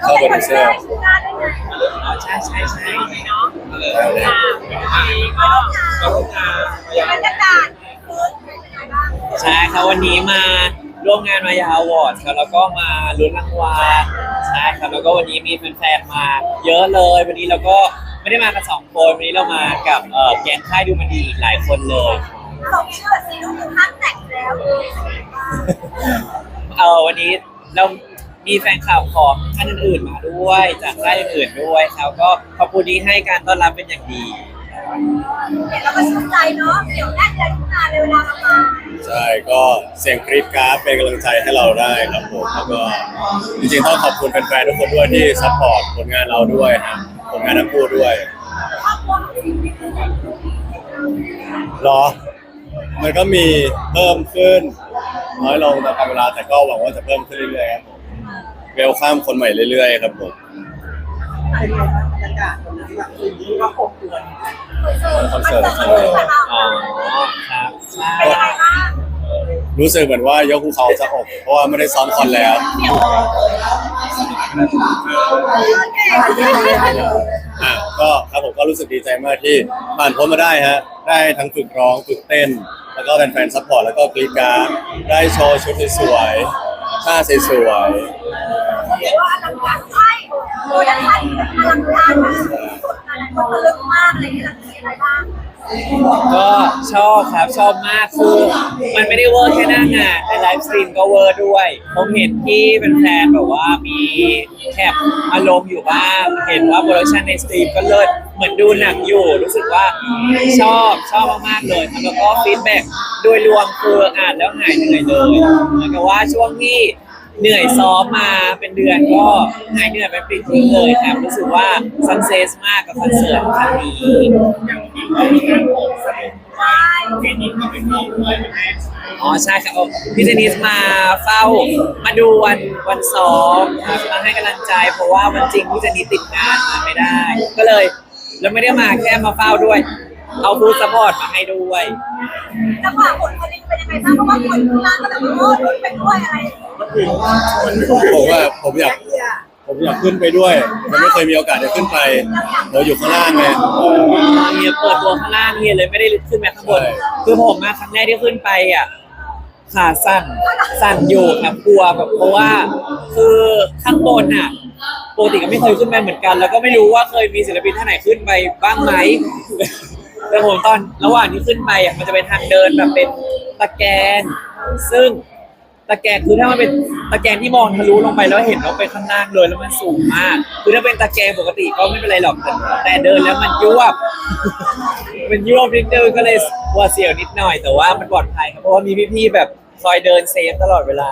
เข้าโปรดิวเซอร์อ๋อใช่ใช่ใช่บรรยากาศคือเป็นยังไงบ้างใช่ครับวันนี้มาร่วมงานมายาอวอร์ดครับแล้วก็มาลุ้นรางวัลใช่ครับแล้วก็วันนี้มีแฟนๆมา เยอะเลย วันนี้เราก็ไม่ได้มากันสองคนวันนี้เรามากับเอ่อแกงค่ายดูมันดีอีกหลายคนเลยเราเชื่อสิลูกถึงขั้นแต่งแล้ว เออวันนี้เรา มีแฟนคลับของท่านอื่นๆมาด้วย จากค่ายอื่นๆด้วยครับก็ขอบคุณที่ให้การต้อนรับเป็นอย่างดีเห็นแล้วก็ชื่นใจเนาะเดี๋ยวแน่นเลยทุกงานเลยเวลาเรามาใช่ก็เสียงกรี๊ดกราฟเป็นกำลังใจให้เราได้ครับผมแล้วก็จริงๆต้องขอบคุณแฟนๆทุกคนด้วยที่ซัพพอร์ตผลงานเราด้วยครับผลงานทั้งคู่ด้วยครอบครัวของทีมนี่คือแบบรอ มันก็มีเพิ่มขึ้นน้อยลงตามเวลาแต่ก็หวังว่าจะเพิ่มขึ้นเรื่อยๆครับผม เวลข้ามคนใหม่เรื่อยๆครับผมเป็นไงบ้างบรรยากาศตรงนั้นแบบคืนนี้ว่าอบอวลคอนเสิร์ตคอนเสิร์ตคอนเสิร์ตอ๋อครับใช่เป็นยังไงบ้างรู้สึกเหมือนว่ายกภูเขาจะอกเพราะว่าไม่ได้ซ้อมคอนแล้วอะก็ครับผมก็รู้สึกดีใจมากที่ผ่านพ้นมาได้ฮะ ได้ทั้งฝึกร้องฝึกเต้น แล้วก็แฟนๆซัพพอร์ตแล้วก็กรีดกรารดได้โชว์ชุดสวยๆท่าสวย เรียว่าอลังการใช่โปรดักชั่นอลังการมากสุดอะไรก็ตะลึงมากอะไรอย่างเงี้ยมีอะไรบ้าง ก็ชอบครับชอบมากคือมันไม่ได้เวอร์แค่หน้างานในไลฟ์สตรีมก็เวอร์ด้วย ผมเห็นที่เป็นแฟนๆแบบว่ามีแคปอารมณ์อยู่บ้าง เห็นว่าโปรดักชันในสตรีมก็เลิศเหมือนดูหนังอยู่รู้สึกว่าชอบชอบมากๆเลยครับแล้วก็ฟีดแบ็กโดยรวมคืออ่านแล้วหายเหนื่อยเลยเหมือนกับว่าช่วงที่ เหนื่อยซ้อมมาเป็นเดือนก็หายเหนื่อยไปปิดทิ้งเลยครับรู้สึกว่าซันเซสมากกับคอนเสิร์ตครั้งนี้อ๋อใช่ครับพี่เจนิสมาเฝ้ามาดูวันวันซ้อมครับมาให้กำลังใจ เพราะว่าวันจริงพี่เจนิสติดงานมาไม่ได้ ก็เลยแล้วไม่ได้มาแค่มาเฝ้าด้วย เอาฟูดซัพพอร์ตมาให้ด้วยจังหวะผลคนนี้เป็นยังไงบ้างเพราะว่าคนข้างล่างก็แบบโอ้ลุ้นไปด้วยอะไร ๆผมว่าผมอยากผมอยากขึ้นไปด้วยยังไม่เคยมีโอกาสได้ขึ้นไปเราอยู่ข้างล่างไงเฮียเปิดตัวข้างล่างเฮียเลยไม่ได้ขึ้นมาข้างบนใช่คือผมมาครั้งแรกที่ขึ้นไปอะขาสั่นสั่นอยู่ครับกลัวแบบเพราะว่า คือข้างบนอะปกติก็ไม่เคยขึ้นไปเหมือนกัน แล้วก็ไม่รู้ว่าเคยมีศิลปินท่านไหนขึ้นไปบ้างไหมแต่ผมตอนระหว่างที่ขึ้นไปอะมันจะเป็นทางเดินแบบเป็นตะแกรงซึ่ง ตะแกรงคือถ้ามันเป็นตะแกรงที่มองทะลุลงไปแล้วเห็นว่าไปข้างล่างเลยแล้วมันสูงมาก คือถ้าเป็นตะแกรงปกติก็ไม่เป็นไรหรอกแต่แต่เดินแล้วมันยวบ มันยวบนิดนึงก็เลยหวาดเสียวนิดหน่อยแต่ว่ามันปลอดภัยครับเพราะว่ามีพี่ๆแบบคอยเดินเซฟตลอดเวลา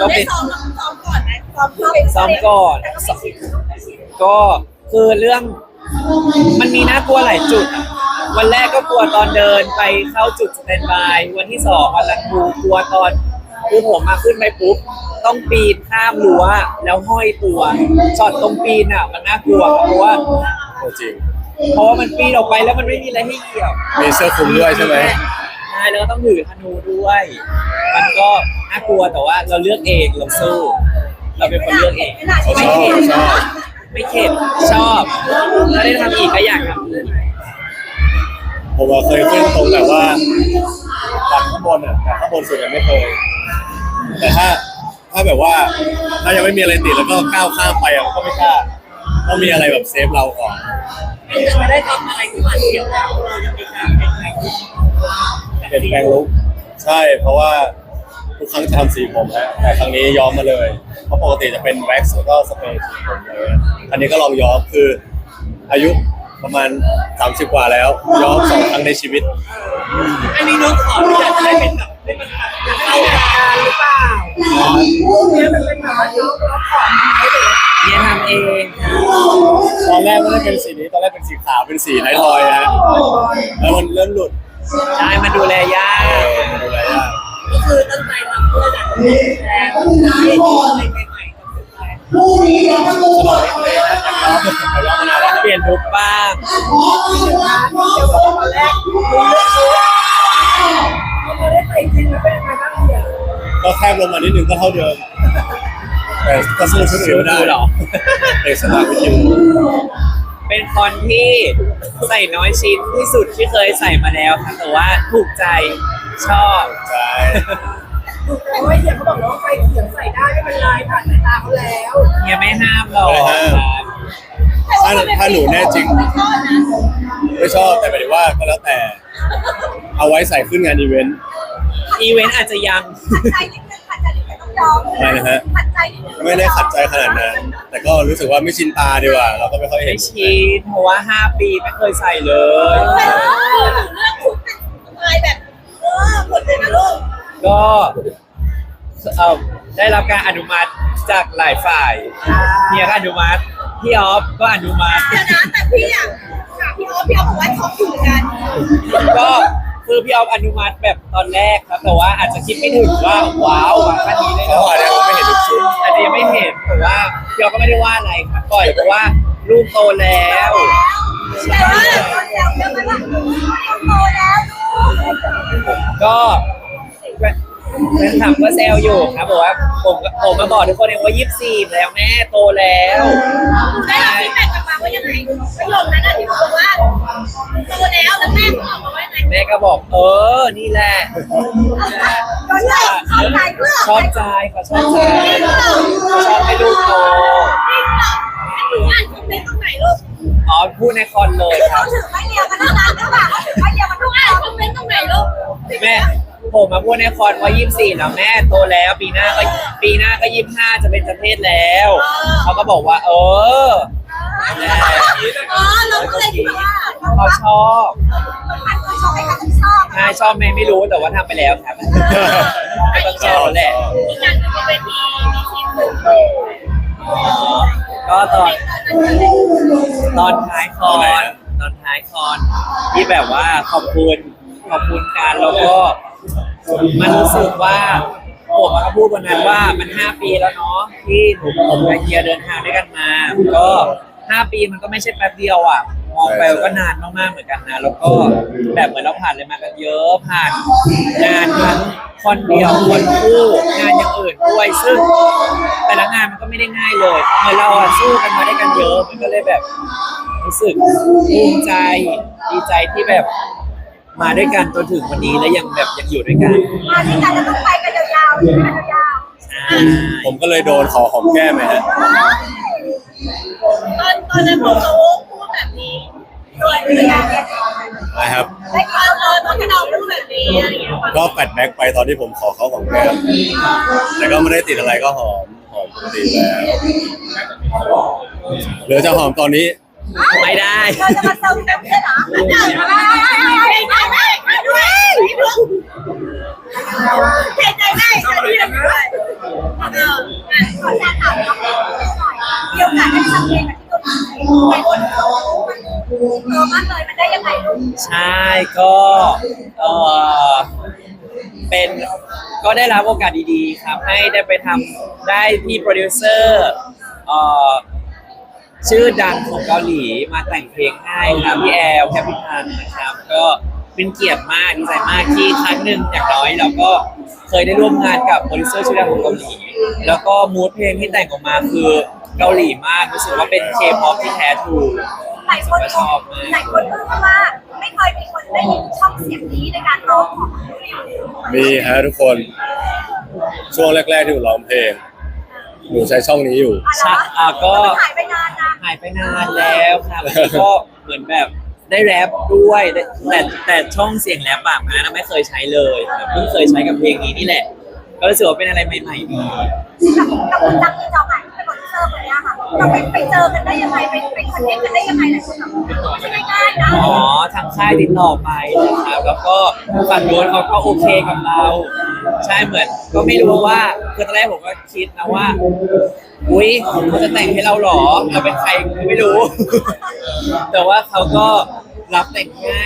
ก็ได้เป็น ซ้อมซ้อมก่อนไหมซ้อมซ้อมก่อน แต่ก็ไม่ชินไม่ชินก็คือเรื่องมันมีน่ากลัวหลายจุดอะวันแรกก็กลัวตอนเดินไปเข้าจุดสแตนบายวันที่สองวันลันบูกลัวตอน คือผมมาขึ้นไปปุ๊บต้องปีนข้ามรั้วแล้วห้อยตัวช็อตตรงปีนอะ มันน่ากลัวเพราะว่า โอ้จริง เพราะว่ามันปีนออกไปแล้วมันไม่มีอะไรให้เหยียบมีเสื้อคลุมด้วยใช่ไหม ใช่แล้วก็ต้องถือธนูด้วย มันก็น่ากลัวแต่ว่าเราเลือกเองเราสู้เราเป็นคนเลือกเองเขาชอบไม่เข็ดชอบ ไม่เข็ดชอบถ้าได้ทำอีกก็อยากทำอีกผมว่าเคยขึ้นตรงแบบว่าจากข้างบนอะแต่ข้างบนสุดยังไม่เคย แต่ถ้าถ้าแบบว่าถ้ายังไม่มีอะไรติดแล้วก็ก้าวข้ามไปอะก็ไม่กล้าต้องมีอะไรแบบเซฟเราก่อนไม่ได้ทำอะไรที่มันเกี่ยวแล้วเราจะมีกาเป็นไงเปลี่ยนแปลงลุคใช่เพราะว่าทุกครั้งจะทำสีผมฮะแต่ครั้งนี้ย้อมมาเลยเพราะปกติจะเป็นแว็กซ์แล้วก็สเปรย์สีผมเลยอันนี้ก็ลองย้อมคืออายุประมาณ 30 กว่าแล้ว ย้อมสองครั้งในชีวิต อันนี้น้องขอที่จะได้เป็นแบบ ได้มันแบบเข้ารายการหรือเปล่าเนี่ยมันเป็นแบบว่าน้องเราขอมาไหมหรือเนี่ยทำเองตอนแรกไม่ได้เป็นสีนี้ตอนแรกเป็นสีขาวเป็นสีไททอยฮะแล้วมันเริ่มหลุดใช่มันดูแลยากมันดูแลยากก็คือตั้งใจทำเพื่อจะเป็นแฟนให้อะไรใหม่ๆกับแฟนย้อมานานแล้วเปลี่ยนลุคบ้างเดี๋ยวบอกตอนแรก ก็แคบลงมานิดนึงก็เท่าเดิม แต่ก็สู้ชุดอื่นไม่ได้หรอเอกสตาร์วิทยูเป็นคอนที่ใส่น้อยชิ้นที่สุดที่เคยใส่มาแล้วครับแต่ว่าถูกใจชอบใช่แต่ว่าเฮียเขาบอกว่าไฟเขียวใส่ได้ไม่เป็นไรผ่านสายตาเขาแล้วเฮียไม่ห้ามหรอกครับถ้าถ้าหนูแน่จริงไม่ชอบนะไม่ชอบแต่หมายถึงว่าก็แล้วแต่ เอาไว้ใส่ขึ้นงานอีเวนต์ อีเวนต์อาจจะยัง ขัดใจนิดนึงขัดใจนิดนึงต้องยอมอะไรนะฮะ ขัดใจนิดนึงไม่ได้ขัดใจขนาดนั้น แต่ก็รู้สึกว่าไม่ชินตาดีกว่า เราก็ไม่ค่อยเห็ไม่นชินเพราะว่า 5 ปีไม่เคยใส่เลยแต่ว่าเลือกชุดเป็นสไตล์แบบเออหมดเลยนะลูกก็เอ่อได้รับการอนุมัติจากหลายฝ่ายเฮียก็อนุมัติพี่ออฟก็อนุมัติ เดี๋ยวนะแต่พี่อะถามพี่ออฟพี่ออฟบอกว่าชอบอยู่กันก็ คือพี่ออฟอนุมัติแบบตอนแรกครับ แต่ว่าอาจจะคิดไม่ถึงว่าว้าวมาขั้นนี้ได้เขาอาจจะไม่เห็นทุกชุดอาจจะยังไม่เห็นแต่ว่าพี่ออฟก็ไม่ได้ว่าอะไรครับปล่อยเพราะว่าลูกโตแล้วแต่ว่าคนแซวเยอะไหมล่ะโตแล้วลูกก็แฟนคลับก็แซวอยู่ครับบอกว่าผมผมมาบอกทุกคนเองว่ายี่สิบสี่แล้วแม่โตแล้ว ได้รับฟีดแบ็กกลับมา ว่ายังไงประโยคนั้นอะที่บอกว่าโตแล้วแล้วแม่ก็ออกมาว่ายังไงแม่ก็บอกเออนี่แหละตอนแรกเขาใจเพื่อชอบใจเขาชอบใจชอบให้ลูกโตหนูอ่านคอมเมนต์ตรงไหนลูกอ๋อพูดในคอนเลยคเขารับถือไม่เรียวกันตั้งนานแล้วป่ะเขาถือไม่เรียวกันทุกอ่านคอมเมนต์ตรงไหนลูกแม่ผมมาพูดในคอนว่ายี่สิบสี่แล้วแม่โตแล้วปีหน้าก็ปีหน้าก็ยี่สิบห้าจะเป็นเจ้าเพศแล้วเขาก็บอกว่า เออ อ๋อเราก็เลยคิดว่าเขาชอบชอบให้เขาชอบใช่ชอบไหมไม่รู้แต่ว่าทำไปแล้วครับก็ต้องชอบแหละการเป็นเวทีมีทีมก็ตอนตอนท้ายคอนตอนท้ายคอนที่แบบว่าขอบคุณขอบคุณการแล้วก็มันรู้สึกว่าผมก็พูดวันนั้นว่ามันห้าปีแล้วเนาะที่หนูผมกับเฮียเดินทางด้วยกันมา ก็ ห้าปีมันก็ไม่ใช่แป๊บเดียวอะ มองไปก็นานมากๆเหมือนกันนะ แล้วก็แบบเหมือนเราผ่านอะไรมากันเยอะผ่านงานทั้งคอนเดียวคอนคู่งานอย่างอื่นด้วยซึ่ง แต่ละงานมันก็ไม่ได้ง่ายเลยเหมือนเราอะสู้กันมาได้กันเยอะมันก็เลยแบบ รู้สึกภูมิใจดีใจที่แบบมาด้วยกันจนถึงวันนี้และยังแบบยังอยู่ด้วยกันมาที่กันแล้วต้องไปกันยาวๆไปกันยาวใช่ผมก็เลยโดนขอหอมแก้มไหมฮะต อนตอนนั้นผมเขาพูดแบบนี้ด้วยเป็นยังไงนะครับได้ข่าวเออตอนที่เราพูดแบบนี้อะไรอย่างเงี้ยก็แฟลชแบ็กไปตอนที่ผมขอเขาหอมแก้มแต่ก็ไม่ได้ติดอะไรก็หอมหอมปกติแล้วหรือจะหอมตอนนี้ ไม่ได้ เราจะมาเซลฟี่แบบนี้เหรอได้ได้ได้ได้ด้วยเทใจได้ใจดีด้วยเออขอแนะนำน้องเกี่ยวกับการทำเพลงกับที่ตัวไหนคน เออมากเลยมันได้ยังไงลูกใช่ก็เออเป็นก็ได้รับโอกาสดีๆครับ ให้ได้ไปทำได้พี่โปรดิวเซอร์เอ่อชื่อดังของเกาหลีมาแต่งเพลงให้ครับพี่แอลแคปิทันนะครับ ก็เป็นเกียรติมากดีใจมากที่ครั้งหนึ่งอย่างน้อยเราก็เคยได้ร่วมงานกับโปรดิวเซอร์ชื่อดังของเกาหลีแล้วก็มูดเพลงที่แต่งออกมาคือ เกาหลีมากรู้สึกว่าเป็นเคป๊อปที่แท้ทรูหลายคนหลายคนพูดว่าไม่เคยมีคนได้ยินช่องเสียงนี้ในการร้องของวิวมีฮะทุกคน ช่วงแรก ๆ ที่หนูร้องเพลงหนูใช้ช่องนี้อยู่ใช่อะก็หายไปนานนะหายไปนานแล้วครับแล้วก็เหมือนแบบได้แรปด้วยแต่แต่แต่ช่องเสียงแรปปากมานะไม่เคยใช้เลยครับเพิ่งเคยใช้กับเพลงนี้นี่แหละ ก็รู้สึกว่าเป็นอะไรใหม่ๆดีกับกับคุณจังที่จองอะ เป็นโปรดิวเซอร์คนนี้ค่ะเราไปไปเจอกันได้ยังไงไปไปคอนเนคกันได้ยังไงหลายคนแบบไม่ใช่ง่ายๆนะอ๋อทางค่ายติดต่อไปนะครับแล้วก็ฝั่งโน้นเขาก็โอเคกับเรา ใช่เหมือน ก็ไม่รู้ว่าคือตอนแรกผมก็คิดนะว่า อุ้ยเขาจะแต่งให้เราเหรอเราเป็นใครไม่รู้ แต่ว่าเขาก็รับแต่งให้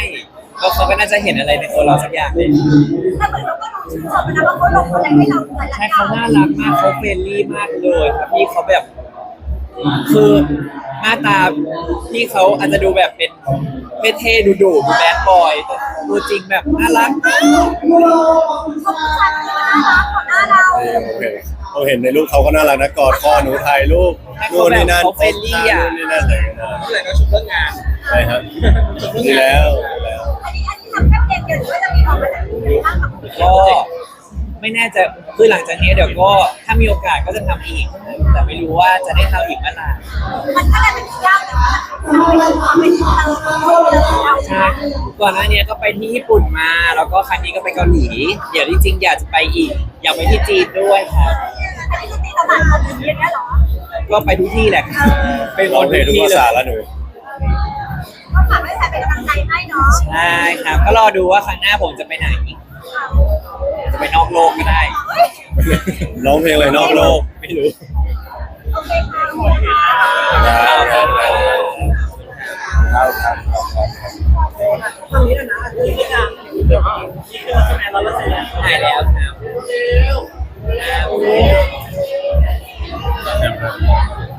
ก็เขาก็น่าจะเห็นอะไรในตัวเราสักอย่างเลย ถ้าเหมือนเราก็รู้ชื่นชมนะว่าเขาลงอะไรให้เราหลายใช่ๆเขาน่ารักมากเขาเฟรนลี่มากเลยครับพี่เขาแบบ คือหน้าตาพี่เขาอาจจะดูแบบเป็นเท่ๆดุๆดูแบดบอยแต่ตัวจริงแบบน่ารักมากเขาผู้ชายคนนี้น่ารักกว่าหน้าเรานี่โอเคเราเห็นในรูปเขาก็น่ารักนะกอดคอหนูถ่ายรูปนู่นนี่นั่นเขาเฟรนลี่อะนู่นนี่นั่นอะไรอย่างเงี้ยเมื่อไหร่ก็ชุดเรื่องงานใช่ครับดีแล้วดีแล้วอันนี้อันนี้ทำแค่เพลงเดียวหรือว่าจะมีออกมาจากไหนบ้างกับก็ ไม่แน่ใจะคือหลังจากนี้เดี๋ยวก็ถ้ามีโอกาสก็จะทำอีก แต่ไม่รู้ว่าจะได้ทำอีกเมื่อไหร่มันก็เลยเป็นที่ยากเลยนะเป็นความเป็นเติมเราใช่ก่อนหน้านี้ก็ไปที่ญี่ปุ่นมา แล้วก็ครั้งนี้ก็ไปเกาหลี เดี๋ยวจริงๆอยากจะไปอีก อยากไปที่จีนด้วยครับอันนี้คือตีตลาดคนอย่างเงี้ยเหรอก็ไปทุกที่แหละครับเป็นคร้องนเพลทุงกทุกที่ภาเลษาย แล้วหนู ก็ฝากให้ใครเป็นกำลังใจให้เนาะ ใช่ครับ ก็รอดูว่าครั้งหน้าผมจะไปไหนอีกจะ ไปนอกโลกก็ได้ ร้องเพลงอะไรนอกโลกไม่รู้โอเคค่ะขอบคุณค่ะครับครับครับครับทางนี้นะนะที่นี่นะเดี๋ยวที่คือคะแนนเราแล้วเสร็จแล้วหายแล้วครับเร็ว